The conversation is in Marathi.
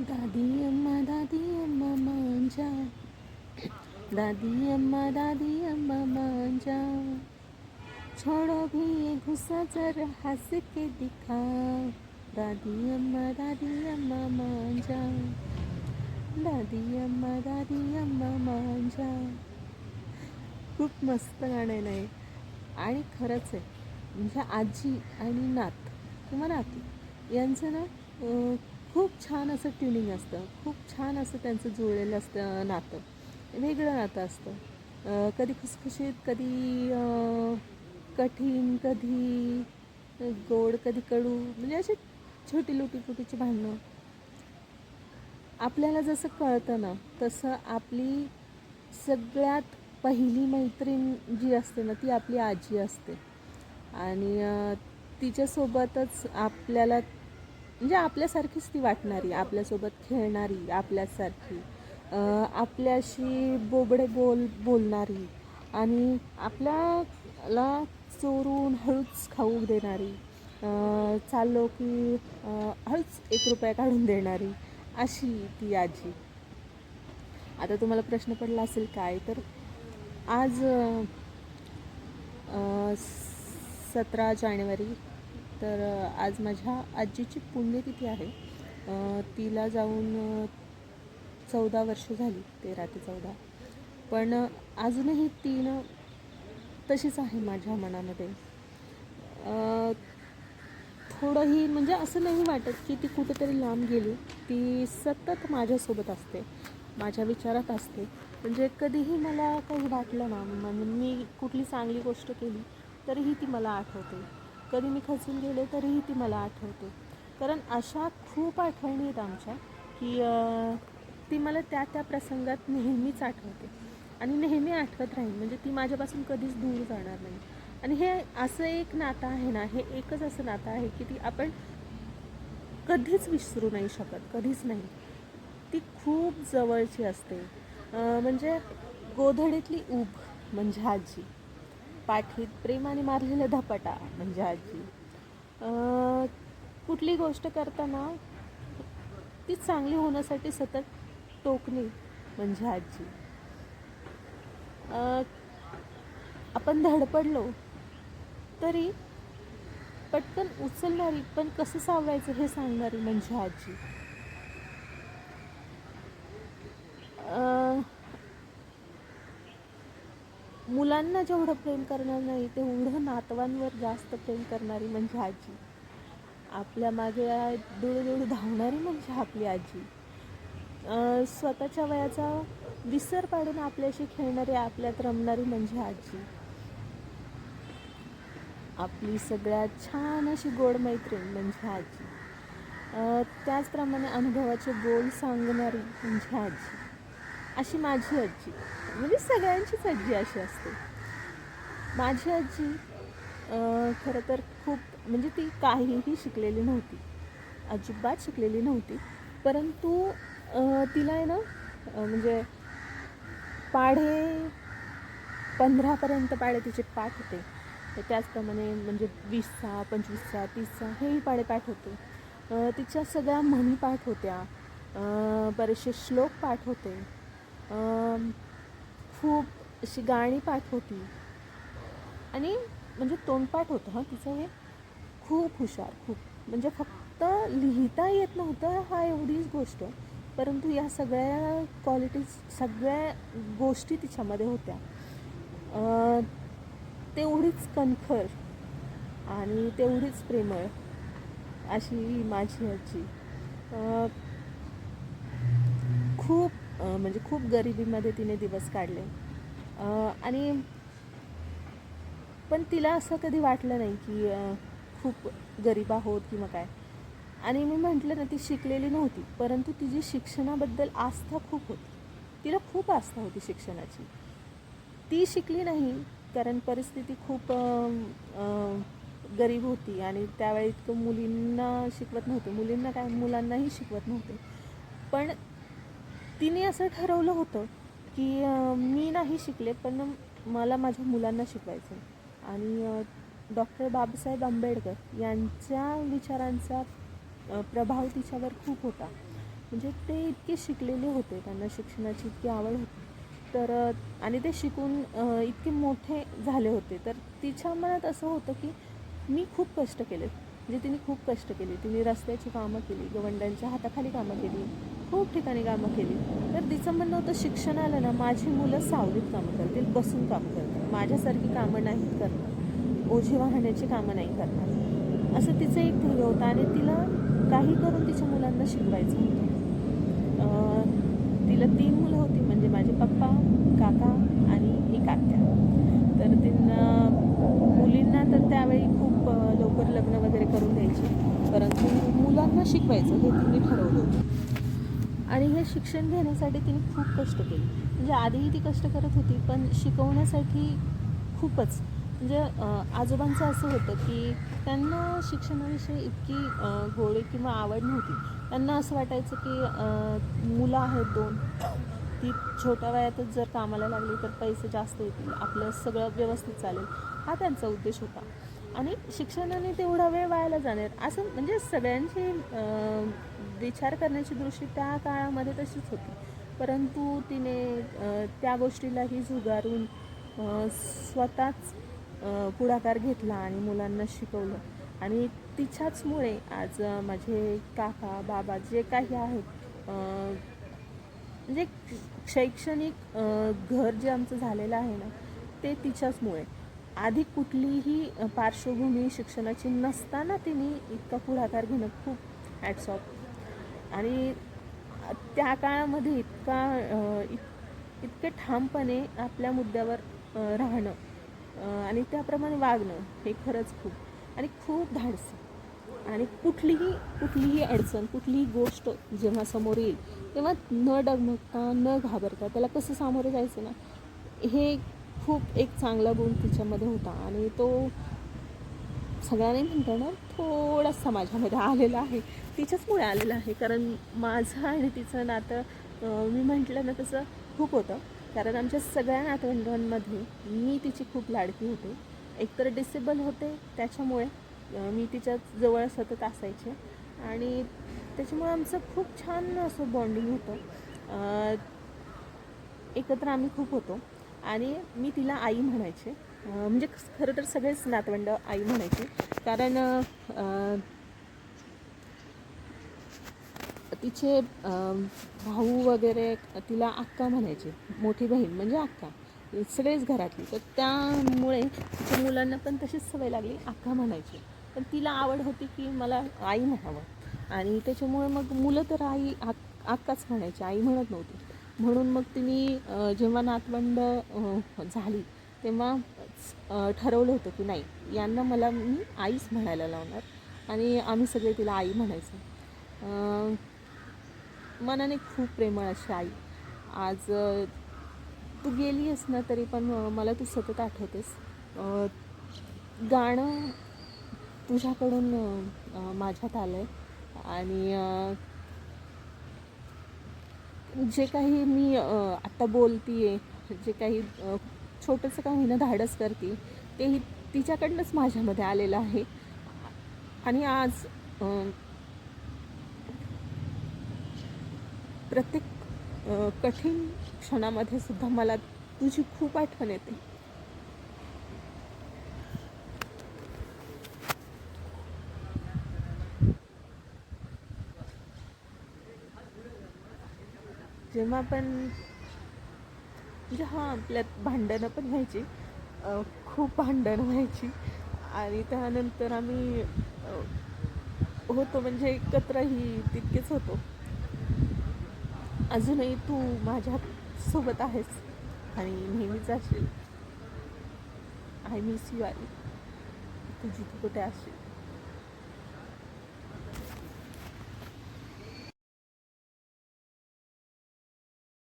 दादी अम्मा दादी अम्मा माझ्या दादी अम्मा दादी अम्मा माझ्या छोड़ो भी ये गुस्सा जरा हंस के दिखाओ दादी अम्मा दादी अम्मा मांजा. दादी अम्मा दादी अम्मा मांजा. खूप मस्त गाणं आहे. आणि खरंच आहे. म्हणजे आजी आणि नात किंवा नाती यांचं ना खूप छान असं ट्युनिंग असतं. खूप छान असं त्यांचं जुळलेलं असतं नातं. वेगळं नातं असतं. कधी खुसखुशीत कधी कठीण कधी गोड कधी कडू म्हणजे अशी छोटी लोटी फुटीची भांडणं. आपल्याला जसं कळतं ना तसं आपली सगळ्यात पहिली मैत्रीण जी असते ना ती आपली आजी असते. आणि तिच्यासोबतच आपल्याला म्हणजे आपल्यासारखीच ती वाटणारी आपल्यासोबत खेळणारी आपल्यासारखी. आपल्याशी बोबडे बोल बोलणारी आणि आपल्याला चोरून हळूच खाऊ देणारी. चाललो की हळूच एक रुपया काढून देणारी अशी ती आजी. आता तुम्हाला प्रश्न पडला असेल काय तर आज सतरा जानेवारी तर आज माझ्या आजीची पुण्यतिथी आहे. तिला जाऊन चौदा वर्ष झाली तेरा ते चौदा. पण अजूनही तीन तशीच आहे माझ्या मनामध्ये. थोडंही म्हणजे असं नाही वाटत की ती कुठेतरी लांब गेली. ती सतत माझ्यासोबत असते माझ्या विचारात असते. म्हणजे कधीही मला काही वाटलं ना म्हणजे मी कुठली चांगली गोष्ट केली तरीही ती मला आठवते. कधी मी खचून गेले तरीही ती मला आठवते. कारण अशा खूप आठवणी आहेत आमच्या की ती मला त्या त्या प्रसंगात नेहमीच आठवते. आणि नेहमी आठवत राहील म्हणजे ती माझ्यापासून कधीच दूर जाणार नाही. आणि हे असं एक नातं आहे ना हे एकच असं नातं आहे की ती आपण कधीच विसरू नाही शकत. कधीच नाही. ती खूप जवळची असते. म्हणजे गोधडीतली ऊब म्हणजे आजी. पाठीत प्रेमाने मारलेला धपाटा म्हणजे आजी. कुठली गोष्ट करताना ती चांगली होण्यासाठी सतत टोकणी म्हणजे आजी. आपण धडपडलो तरी पटकन उचलणारी पण कसं सावरायचं हे सांगणारी म्हणजे आजी. मुलांना जेवढं प्रेम करणार नाही तेवढं नातवांवर जास्त प्रेम करणारी म्हणजे आजी. आपल्या मागे डोळे धावणारी म्हणजे आपली आजी. स्वतःच्या वयाचा विसर पाडून आपल्याशी खेळणारी आपल्यात रमणारी म्हणजे आजी. आपली सगळ्यात छान अशी गोड मैत्रीण म्हणजे आजी. त्याचप्रमाणे अनुभवाचे बोल सांगणारी म्हणजे आजी. अशी माझी आजी. म्हणजे सगळ्यांचीच आजी अशी असते. माझी आजी खरं तर खूप म्हणजे ती काहीही शिकलेली नव्हती. अजिबात शिकलेली नव्हती. परंतु तिला आहे ना म्हणजे पाढे पंधरापर्यंत पाढे तिचे पाठ होते. तर त्याचप्रमाणे म्हणजे वीसचा पंचवीसचा तीसचा हेही पाढे पाठ होते. तिच्या सगळ्या म्हणी पाठ होत्या. बरेचसे श्लोक पाठ होते. खूप अशी गाणी पाठ होती. आणि म्हणजे तोंडपाठ होतं हां तिचं हे. खूप हुशार खूप. म्हणजे फक्त लिहिता येत नव्हतं हा एवढीच गोष्ट. परंतु या सगळ्या क्वालिटीज सगळ्या गोष्टी तिच्यामध्ये होत्या. तेवढीच कणखर आणि तेवढीच प्रेमळ अशी माझी आजी. खूप म्हणजे खूप गरिबीमध्ये तिने दिवस काढले. आणि पण तिला असं कधी वाटलं नाही की खूप गरीब आहोत किंवा काय. आणि मी म्हटलं ना ती शिकलेली नव्हती परंतु तिची शिक्षणाबद्दल आस्था खूप होती. तिला खूप आस्था होती शिक्षणाची. ती शिकली नाही कारण परिस्थिती खूप गरीब होती आणि त्यावेळी इतकं मुलींना शिकवत नव्हते. मुलींना काय मुलांनाही शिकवत नव्हते. पण तिने असं ठरवलं होतं की मी नाही शिकले पण मला माझ्या मुलांना शिकवायचं आणि डॉक्टर बाबासाहेब आंबेडकर यांच्या विचारांचा प्रभाव तिच्यावर खूप होता. म्हणजे ते इतके शिकलेले होते त्यांना शिक्षणाची इतकी आवड होती. तर आणि ते शिकून इतके मोठे झाले होते. तर तिच्या मनात असं होतं की मी खूप कष्ट केले म्हणजे तिने खूप कष्ट केले. तिने रस्त्याची कामं केली गवंड्यांच्या हाताखाली कामं केली खूप ठिकाणी कामं केली. तर तिचं म्हणणं होतं शिक्षण आलं ना माझी मुलं सावलीत कामं करतील बसून काम करतील. माझ्यासारखी कामं नाहीत करणार. ओझी वाहण्याची कामं नाही करणार. असं तिचं एक ध्येय होतं आणि तिला काही करून तिच्या मुलांना शिकवायचं होतं. तिला तीन मुलं होती म्हणजे माझे पप्पा काका आणि एक आत्या. तर त्यांना मुलींना तर त्यावेळी खूप लग्न वगैरे करून द्यायचे. परंतु मुलांना शिकवायचं हे तिने ठरवलं होतं. आणि हे शिक्षण घेण्यासाठी तिने खूप कष्ट केले. म्हणजे आधीही ती कष्ट करत होती पण शिकवण्यासाठी खूपच. म्हणजे आजोबांचं असं होतं की त्यांना शिक्षणाविषयी इतकी गोळे किंवा आवड नव्हती. त्यांना असं वाटायचं की मुलं आहेत दोन. ती छोट्या वयातच जर कामाला लागली तर पैसे जास्त येतील आपलं सगळं व्यवस्थित चालेल. हा त्यांचा उद्देश होता. आणि शिक्षणाने तेवढा वेळ वायाला जाणार. असं म्हणजे सगळ्यांची विचार करण्याची दृष्टी त्या काळामध्ये तशीच होती. परंतु तिने त्या गोष्टीलाही झुगारून स्वतःच पुढाकार घेतला आणि मुलांना शिकवलं. आणि तिच्याचमुळे आज माझे काका बाबा जे काही आहेत म्हणजे शैक्षणिक घर जे आमचं झालेलं आहे ना ते तिच्याचमुळे. आधी कुठलीही पार्श्वभूमी शिक्षणाची नसताना तिने इतका पुढाकार घेणं खूप हॅट्स ऑफ आणि त्या काळामध्ये इतका इत इतके ठामपणे आपल्या मुद्द्यावर राहणं आणि त्याप्रमाणे वागणं हे खरंच खूप. आणि खूप धाडसी. आणि कुठलीही कुठलीही अडचण कुठलीही गोष्ट जेव्हा समोर येईल तेव्हा न डगमगता न घाबरता त्याला कसं सामोरं जायचं ना? हे खूप एक चांगला गुण तिच्यामध्ये होता. आणि तो सगळ्यांनी म्हणतो ना थोडासा माझ्यामध्ये आलेला आहे. तिच्याचमुळे आलेला आहे. कारण माझं आणि तिचं नातं मी म्हटलं ना तसं खूप होतं. कारण आमच्या सगळ्या नातवंडांमध्ये मी तिची खूप लाडकी होते. एकतर डिसेबल होते त्याच्यामुळे मी तिच्या जवळ सतत असायचे. आणि त्याच्यामुळे आमचं खूप छान असं बॉन्डिंग होतं. एकत्र आम्ही खूप होतो. आणि मी तिला आई म्हणायचे. म्हणजे खरं तर सगळेच नातवंड आई म्हणायचे. कारण तिचे भाऊ वगैरे तिला अक्का म्हणायचे. मोठी बहीण म्हणजे अक्का. सगळेच घरातली. तर त्यामुळे तिच्या मुलांना पण तशीच सवय लागली. अक्का म्हणायची. पण तिला आवड होती की मला आई म्हणावं. आणि त्याच्यामुळे मग मुलं तर आई आक अक्काच म्हणायची. आई म्हणत नव्हती. म्हणून मग तिने जेव्हा नातवंड झाली तेव्हा ठरवलं होतं की नाही यांना मला मी आईच म्हणायला लावणार आणि आम्ही सगळे तिला आई म्हणायचो. मनाने खूप प्रेमळ अशी आई. आज तू गेली आहेस ना तरी पण मला तू सतत आठवतेस. गाणं तुझ्याकडून माझ्यात आलं आहे आणि जे काही मी आत्ता बोलते आहे जे काही छोटंसं काही ना धाडस करते तेही तिच्याकडनंच माझ्यामध्ये आलेलं आहे. आणि आज प्रत्येक कठीण क्षणामध्ये सुद्धा मला तुझी खूप आठवण येते. जेव्हा आपण म्हणजे हां आपल्यात भांडणं पण व्हायची. खूप भांडणं व्हायची. आणि त्यानंतर आम्ही होतो म्हणजे एकत्रही तितकेच होतो. अजूनही तू माझ्या सोबत आहेस. आणि नेहमीच असेल. आय मिस यू आई तू जिथे कुठे असेल?